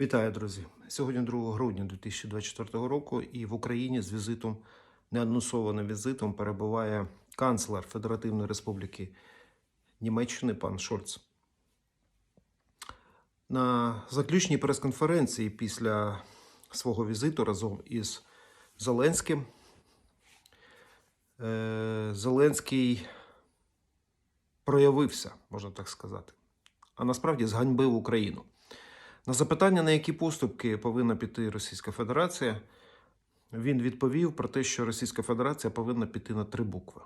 Вітаю, друзі! Сьогодні 2 грудня 2024 року, і в Україні з візитом, неанонсованим візитом, перебуває канцлер Федеративної Республіки Німеччини пан Шольц. На заключній прес-конференції після свого візиту разом із Зеленським е, Зеленський проявився, можна так сказати, а насправді зганьбив Україну. На запитання, на які поступки повинна піти Російська Федерація, він відповів про те, що Російська Федерація повинна піти на три букви.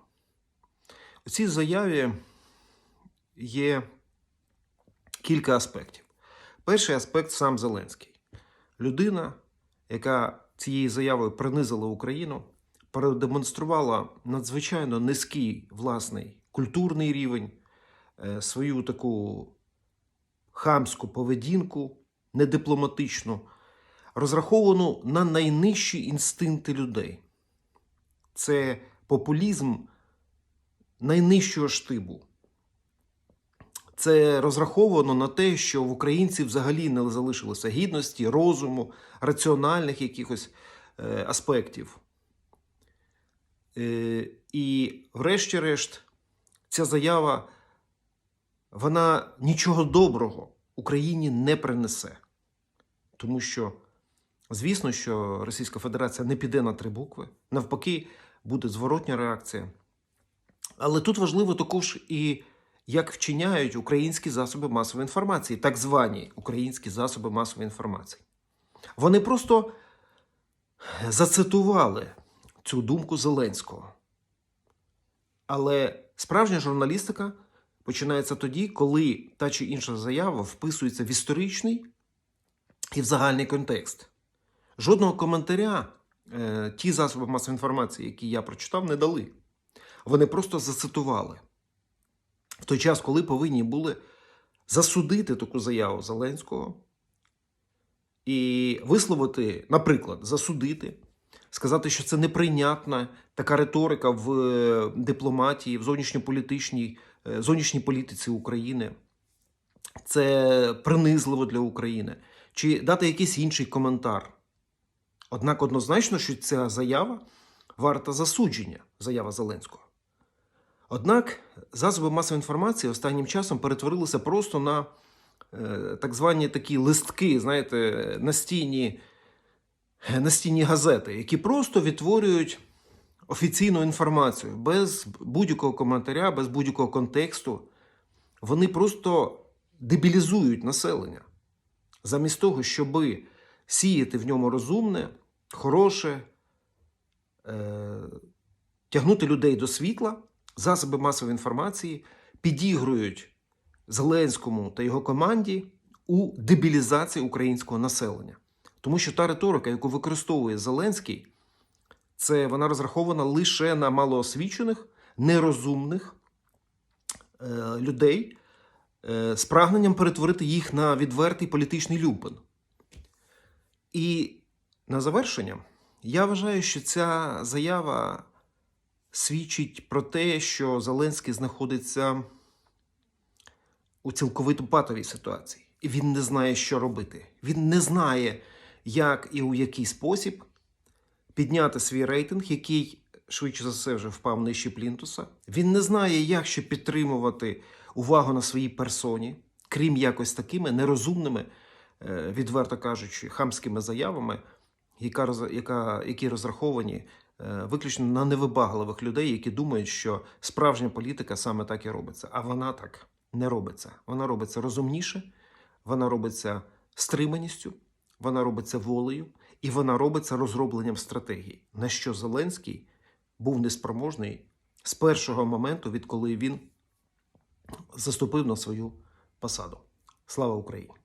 У цій заяві є кілька аспектів. Перший аспект сам Зеленський. Людина, яка цією заявою принизила Україну, продемонструвала надзвичайно низький власний культурний рівень, е, свою таку хамську поведінку, недипломатичну, розраховану на найнижчі інстинкти людей. Це популізм найнижчого штибу. Це розраховано на те, що в українців взагалі не залишилося гідності, розуму, раціональних якихось е, аспектів. Е, і, врешті-решт, ця заява вона нічого доброго Україні не принесе. Тому що, звісно, що Російська Федерація не піде на три букви. Навпаки, буде зворотня реакція. Але тут важливо також і як вчиняють українські засоби масової інформації, так звані українські засоби масової інформації. Вони просто зацитували цю думку Зеленського. Але справжня журналістика починається тоді, коли та чи інша заява вписується в історичний і в загальний контекст. Жодного коментаря е, ті засоби масової інформації, які я прочитав, не дали. Вони просто зацитували в той час, коли повинні були засудити таку заяву Зеленського і висловити, наприклад, засудити, сказати, що це неприйнятна така риторика в е, дипломатії, в зовнішньополітичній е, зовнішній політиці України. Це принизливо для України. Чи дати якийсь інший коментар. Однак однозначно, що ця заява варта засудження, заява Зеленського. Однак засоби масової інформації останнім часом перетворилися просто на е, так звані такі листки, знаєте, настійні, настійні газети, які просто відтворюють офіційну інформацію без будь-якого коментаря, без будь-якого контексту. Вони просто дебілізують населення. Замість того, щоб сіяти в ньому розумне, хороше, е, тягнути людей до світла, засоби масової інформації підігрують Зеленському та його команді у дебілізації українського населення. Тому що та риторика, яку використовує Зеленський, це вона розрахована лише на малоосвічених, нерозумних е, людей е, з прагненням перетворити їх на відвертий політичний люмпен. І на завершення, я вважаю, що ця заява свідчить про те, що Зеленський знаходиться у цілковито патовій ситуації, і він не знає, що робити. Він не знає, як і у який спосіб підняти свій рейтинг, який швидше за все вже впав нижче плінтуса. Він не знає, як ще підтримувати увагу на своїй персоні, крім якось такими нерозумними, е, відверто кажучи, хамськими заявами, яка, які розраховані е, виключно на невибагливих людей, які думають, що справжня політика саме так і робиться. А вона так не робиться. Вона робиться розумніше, вона робиться стриманістю, вона робиться волею, і вона робиться розробленням стратегії, на що Зеленський був неспроможний з першого моменту, відколи він заступив на свою посаду. Слава Україні!